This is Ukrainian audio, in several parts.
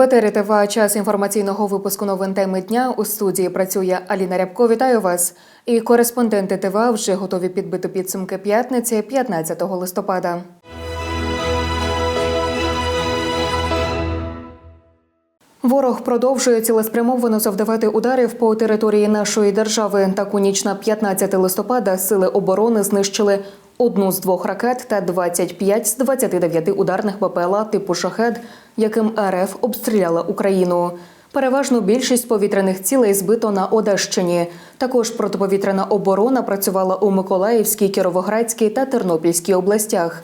В етері ТВА час інформаційного випуску новин теми дня. У студії працює Аліна Рябко. Вітаю вас. І кореспонденти ТВА вже готові підбити підсумки п'ятниці 15 листопада. Ворог продовжує цілеспрямовано завдавати ударів по території нашої держави. Так у ніч на 15 листопада сили оборони знищили одну з двох ракет та 25 з 29 ударних БПЛА типу шахед, яким РФ обстріляла Україну. Переважно більшість повітряних цілей збито на Одещині. Також протиповітряна оборона працювала у Миколаївській, Кіровоградській та Тернопільській областях.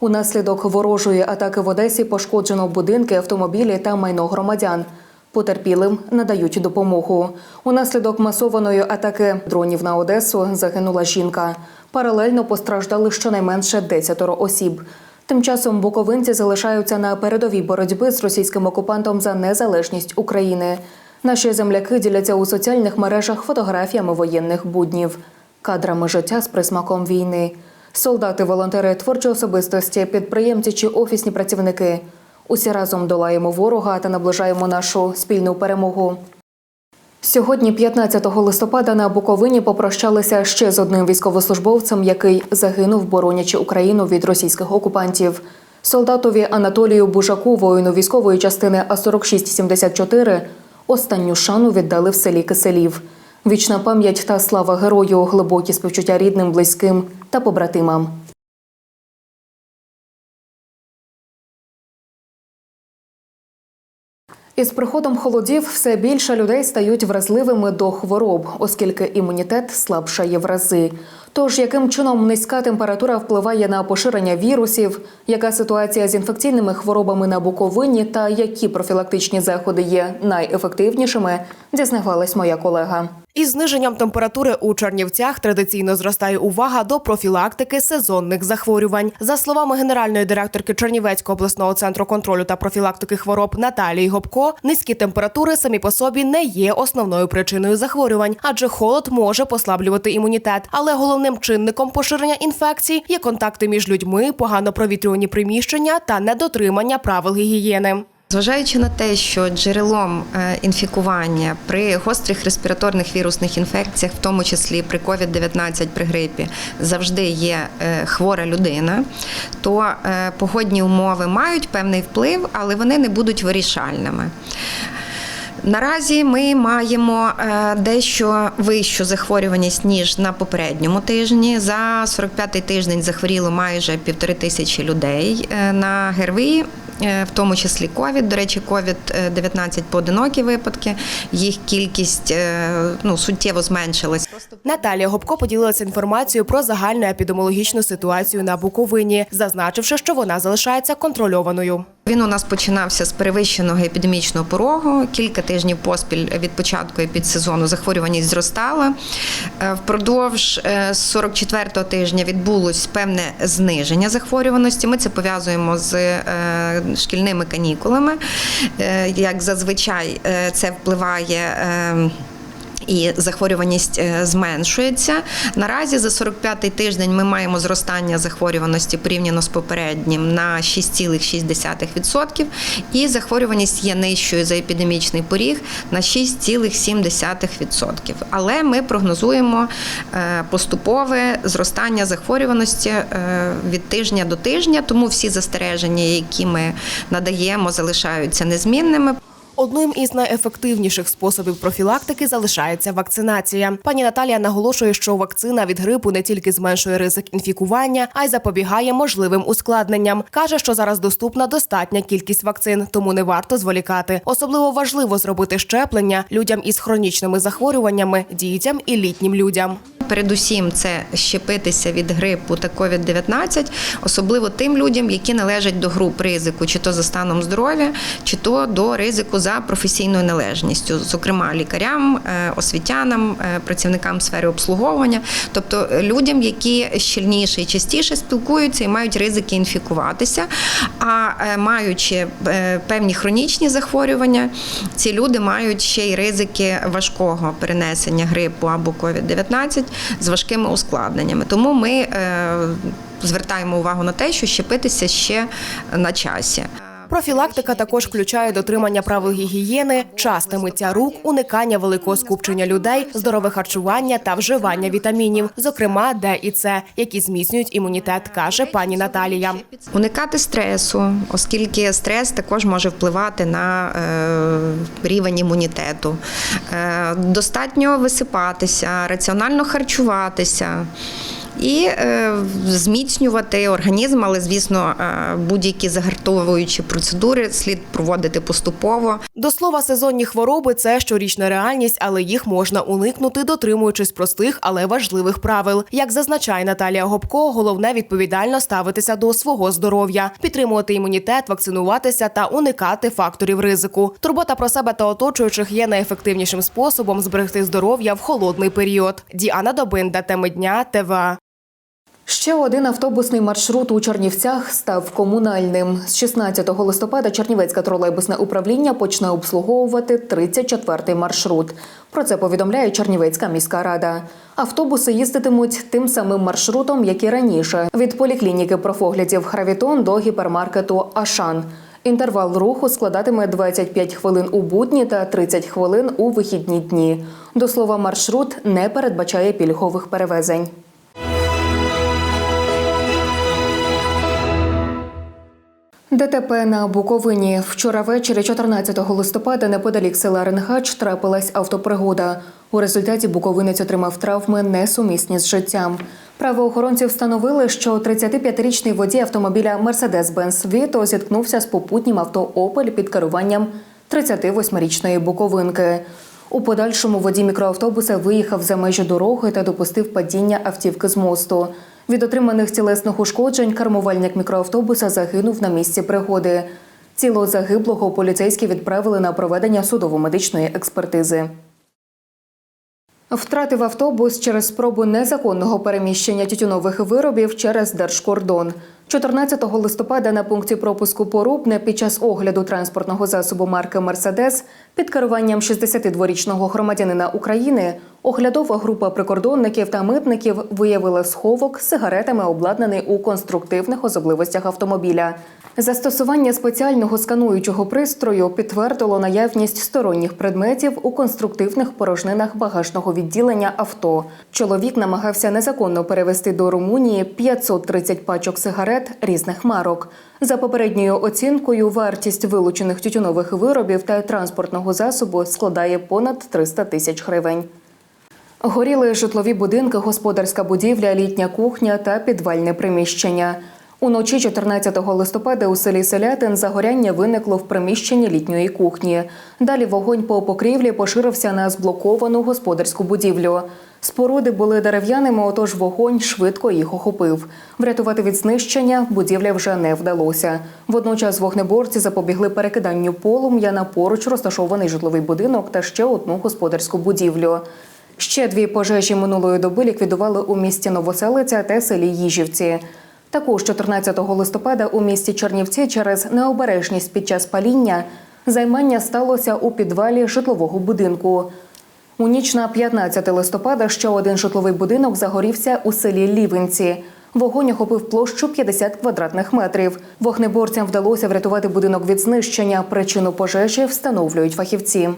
Унаслідок ворожої атаки в Одесі пошкоджено будинки, автомобілі та майно громадян. Потерпілим надають допомогу. Унаслідок масованої атаки дронів на Одесу загинула жінка. Паралельно постраждали щонайменше 10 осіб. Тим часом буковинці залишаються на передовій боротьби з російським окупантом за незалежність України. Наші земляки діляться у соціальних мережах фотографіями воєнних буднів, кадрами життя з присмаком війни. Солдати, волонтери, творчі особистості, підприємці чи офісні працівники. Усі разом долаємо ворога та наближаємо нашу спільну перемогу. Сьогодні, 15 листопада, на Буковині попрощалися ще з одним військовослужбовцем, який загинув, боронячи Україну від російських окупантів. Солдатові Анатолію Бужаку, воїну військової частини А 4674 останню шану віддали в селі Киселів. Вічна пам'ять та слава герою, глибокі співчуття рідним, близьким та побратимам. Із приходом холодів все більше людей стають вразливими до хвороб, оскільки імунітет слабшає в рази. Тож яким чином низька температура впливає на поширення вірусів, яка ситуація з інфекційними хворобами на Буковині та які профілактичні заходи є найефективнішими, дізнавалась моя колега. Із зниженням температури у Чернівцях традиційно зростає увага до профілактики сезонних захворювань. За словами генеральної директорки Чернівецького обласного центру контролю та профілактики хвороб Наталії Гопко, низькі температури самі по собі не є основною причиною захворювань, адже холод може послаблювати імунітет. Але головним чинником поширення інфекцій є контакти між людьми, погано провітрювані приміщення та недотримання правил гігієни. Зважаючи на те, що джерелом е, інфікування при гострих респіраторних вірусних інфекціях, в тому числі при COVID-19, при грипі, завжди є е, хвора людина, то е, погодні умови мають певний вплив, але вони не будуть вирішальними. Наразі ми маємо дещо вищу захворюваність ніж на попередньому тижні. За 45-й тиждень захворіло майже півтори тисячі людей на ГРВІ. Е, В тому числі ковід, до речі, ковід 19 поодинокі випадки. Їх кількість е, ну суттєво зменшилась. Наталія Гопко поділилася інформацією про загальну епідеміологічну ситуацію на Буковині, зазначивши, що вона залишається контрольованою. Він у нас починався з перевищеного епідемічного порогу. Кілька тижнів поспіль від початку епідсезону захворюваність зростала. Е, Впродовж е, 44-го тижня відбулось певне зниження захворюваності. Ми це пов'язуємо з е, шкільними канікулами. Е, Як зазвичай е, це впливає. І захворюваність е, зменшується. Наразі за 45-й тиждень ми маємо зростання захворюваності порівняно з попереднім на 6,6%. І захворюваність є нижчою за епідемічний поріг на 6,7%. Але ми прогнозуємо е, поступове зростання захворюваності е, від тижня до тижня, тому всі застереження, які ми надаємо, залишаються незмінними. Одним із найефективніших способів профілактики залишається вакцинація. Пані Наталія наголошує, що вакцина від грипу не тільки зменшує ризик інфікування, а й запобігає можливим ускладненням. каже, що зараз доступна достатня кількість вакцин, тому не варто зволікати. Особливо важливо зробити щеплення людям із хронічними захворюваннями, дітям і літнім людям. Передусім, це щепитися від грипу та COVID-19, особливо тим людям, які належать до груп ризику, чи то за станом здоров'я, чи то до ризику за професійною належністю, зокрема лікарям, е, освітянам, е, працівникам сфери обслуговування, тобто людям, які щільніше і частіше спілкуються і мають ризики інфікуватися. А е, маючи певні хронічні захворювання, ці люди мають ще й ризики важкого перенесення грипу або COVID-19 з важкими ускладненнями. Тому ми е, звертаємо увагу на те, що щепитися ще на часі. Профілактика також включає дотримання правил гігієни, часте миття рук, уникання великого скупчення людей, здорове харчування та вживання вітамінів, зокрема Д і С, які зміцнюють імунітет, каже пані Наталія. Уникати стресу, оскільки стрес також може впливати на е, рівень імунітету. Е, достатньо висипатися, раціонально харчуватися. І е, зміцнювати організм, але звісно, е, будь-які загартовуючі процедури слід проводити поступово. До слова, сезонні хвороби це щорічна реальність, але їх можна уникнути, дотримуючись простих, але важливих правил. Як зазначає Наталія Гопко, головне відповідально ставитися до свого здоров'я, підтримувати імунітет, вакцинуватися та уникати факторів ризику. Турбота про себе та оточуючих є найефективнішим способом зберегти здоров'я в холодний період. Діана Добинда, теми дня, ТВА. Ще один автобусний маршрут у Чернівцях став комунальним. З 16 листопада Чернівецьке тролейбусне управління почне обслуговувати 34-й маршрут. Про це повідомляє Чернівецька міська рада. Автобуси їздитимуть тим самим маршрутом, як і раніше, від поліклініки профоглядів Хравітон до гіпермаркету Ашан. Інтервал руху складатиме 25 хвилин у будні та 30 хвилин у вихідні дні. До слова, маршрут не передбачає пільгових перевезень. ДТП на Буковині. Вчора ввечері, 14 листопада, неподалік села Ренгач трапилась автопригода. У результаті буковинець отримав травми несумісні з життям. Правоохоронці встановили, що 35-річний водій автомобіля Mercedes-Benz Vito зіткнувся з попутнім авто «Опель» під керуванням 38-річної буковинки. У подальшому водій мікроавтобуса виїхав за межі дороги та допустив падіння автівки з мосту. Від отриманих тілесних ушкоджень кермувальник мікроавтобуса загинув на місці пригоди. Тіло загиблого поліцейські відправили на проведення судово-медичної експертизи. Втратив автобус через спробу незаконного переміщення тютюнових виробів через держкордон. 14 листопада на пункті пропуску Порубне під час огляду транспортного засобу марки Мерседес під керуванням 62-річного громадянина України оглядова група прикордонників та митників виявила сховок з сигаретами, обладнаний у конструктивних особливостях автомобіля. Застосування спеціального скануючого пристрою підтвердило наявність сторонніх предметів у конструктивних порожнинах багажного відділення авто. Чоловік намагався незаконно перевести до Румунії 530 пачок сигарет різних марок. За попередньою оцінкою, вартість вилучених тютюнових виробів та транспортного засобу складає понад 300 тисяч гривень. Горіли житлові будинки, господарська будівля, літня кухня та підвальне приміщення. Уночі 14 листопада у селі Селятин загоряння виникло в приміщенні літньої кухні. Далі вогонь по покрівлі поширився на зблоковану господарську будівлю. Споруди були дерев'яними, отож вогонь швидко їх охопив. Врятувати від знищення будівля вже не вдалося. Водночас вогнеборці запобігли перекиданню полум'я на поруч розташований житловий будинок та ще одну господарську будівлю. Ще дві пожежі минулої доби ліквідували у місті Новоселиця та селі Їжівці. Також 14 листопада у місті Чернівці через необережність під час паління займання сталося у підвалі житлового будинку. У ніч на 15 листопада ще один житловий будинок загорівся у селі Лівенці. Вогонь охопив площу 50 квадратних метрів. Вогнеборцям вдалося врятувати будинок від знищення. Причину пожежі встановлюють фахівці.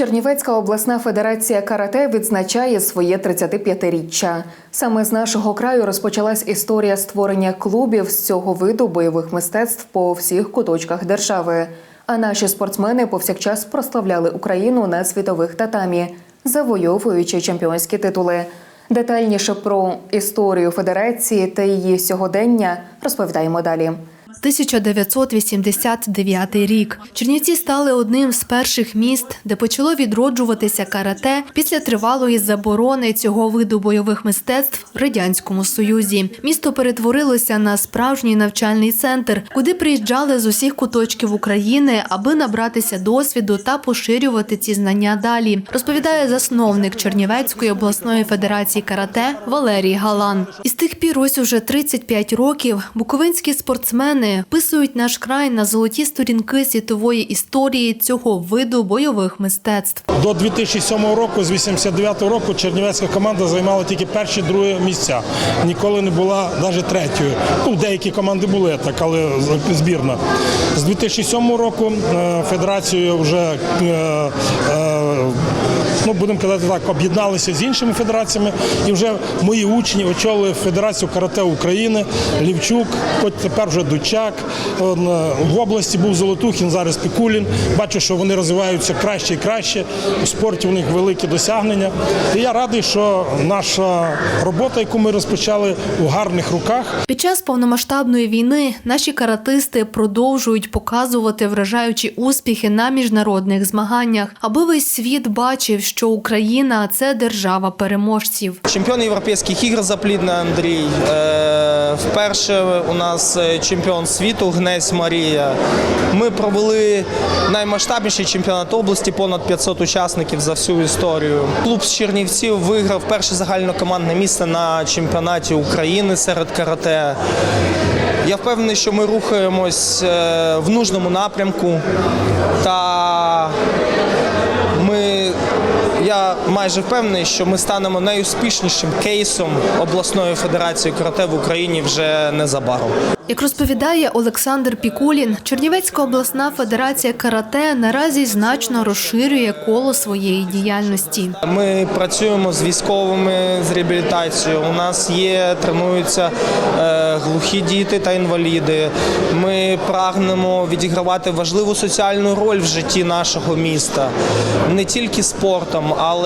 Чернівецька обласна федерація карате відзначає своє 35-річчя. Саме з нашого краю розпочалась історія створення клубів з цього виду бойових мистецтв по всіх куточках держави. А наші спортсмени повсякчас прославляли Україну на світових татамі, завойовуючи чемпіонські титули. Детальніше про історію федерації та її сьогодення розповідаємо далі. 1989 рік. Чернівці стали одним з перших міст, де почало відроджуватися карате після тривалої заборони цього виду бойових мистецтв в радянському союзі. Місто перетворилося на справжній навчальний центр, куди приїжджали з усіх куточків України, аби набратися досвіду та поширювати ці знання далі. Розповідає засновник Чернівецької обласної федерації карате Валерій Галан. І з тих пір ось уже 35 років буковинські спортсмени спортсмени вписують наш край на золоті сторінки світової історії цього виду бойових мистецтв. До 2007 року, з 89 року, чернівецька команда займала тільки перші другі місця. Ніколи не була навіть третьою. Ну, деякі команди були так, але збірна. З 2007 року е, федерацією вже е, е, ну, будемо казати так, об'єдналися з іншими федераціями. І вже мої учні очолили Федерацію карате України, Лівчук, от тепер вже Дучак. Е, В області був Золотухін, зараз Пікулін. Бачу, що вони розвиваються краще і краще. У спорті у них великі досягнення. І я радий, що наша робота, яку ми розпочали, у гарних руках. Під час повномасштабної війни наші каратисти продовжують показувати вражаючі успіхи на міжнародних змаганнях, аби весь світ бачив, що Україна це держава переможців. Чемпіон європейських ігор Заплідний Андрій. Е, Вперше у нас е, чемпіон світу Гнесь Марія. Ми провели наймасштабніший чемпіонат області, понад 500 учасників за всю історію. Клуб з Чернівців виграв перше загальнокомандне місце на чемпіонаті України серед карате. Я впевнений, що ми рухаємось е, в нужному напрямку та я майже впевнений, що ми станемо найуспішнішим кейсом обласної федерації карате в Україні вже незабаром. Як розповідає Олександр Пікулін, Чернівецька обласна федерація карате наразі значно розширює коло своєї діяльності. Ми працюємо з військовими з реабілітацією. У нас є, тренуються е, глухі діти та інваліди. Ми прагнемо відігравати важливу соціальну роль в житті нашого міста не тільки спортом, але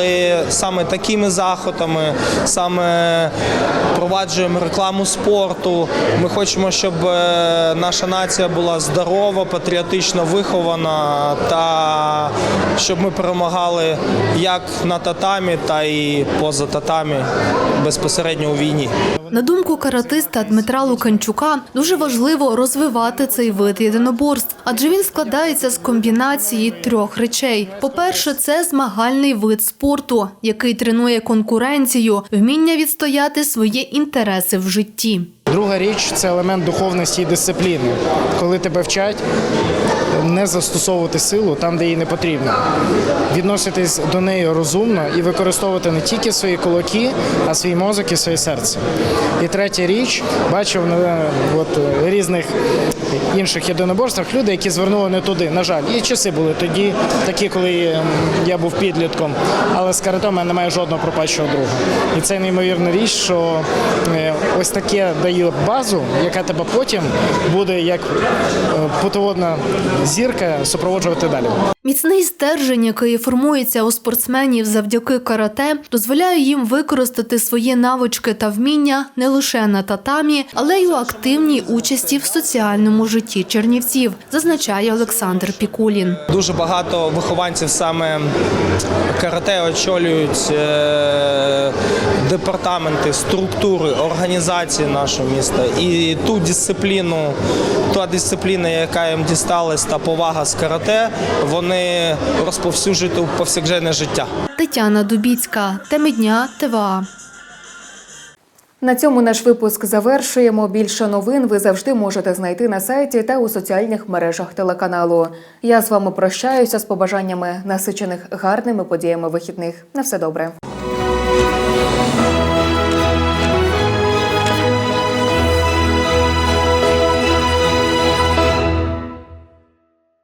саме такими заходами, саме впроваджуємо рекламу спорту. Ми хочемо, щоб е, наша нація була здорова, патріотично вихована та щоб ми перемагали як на татамі, та і поза татамі безпосередньо у війні. На думку каратиста Дмитра Луканчука, дуже важливо розвивати цей вид єдиноборств, адже він складається з комбінації трьох речей. По-перше, це змагальний вид спорту, який тренує конкуренцію, вміння відстояти свої інтереси в житті. Друга річ це елемент духовності і дисципліни, коли тебе вчать не застосовувати силу там, де їй не потрібно, відноситись до неї розумно і використовувати не тільки свої кулаки, а свій мозок і своє серце. І третя річ, бачив на от, різних інших єдиноборствах люди, які звернули не туди. На жаль, і часи були тоді, такі, коли ем, я був підлітком, але з карате в мене немає жодного пропащого друга. І це неймовірна річ, що е, ось таке дає базу, яка тебе потім буде як путоводна зірка супроводжувати далі. Міцний стержень, який формується у спортсменів завдяки карате, дозволяє їм використати свої навички та вміння не лише на татамі, але й у активній участі в соціальному житті чернівців, зазначає Олександр Пікулін. Дуже багато вихованців саме карате очолюють е, департаменти, структури, організації нашого міста. І ту дисципліну, та дисципліна, яка їм дісталась, та повага з карате, вони розповсюджують у повсякденне життя. Тетяна Дубіцька, теми дня ТВА. На цьому наш випуск завершуємо. Більше новин ви завжди можете знайти на сайті та у соціальних мережах телеканалу. Я з вами прощаюся з побажаннями насичених гарними подіями вихідних. На все добре.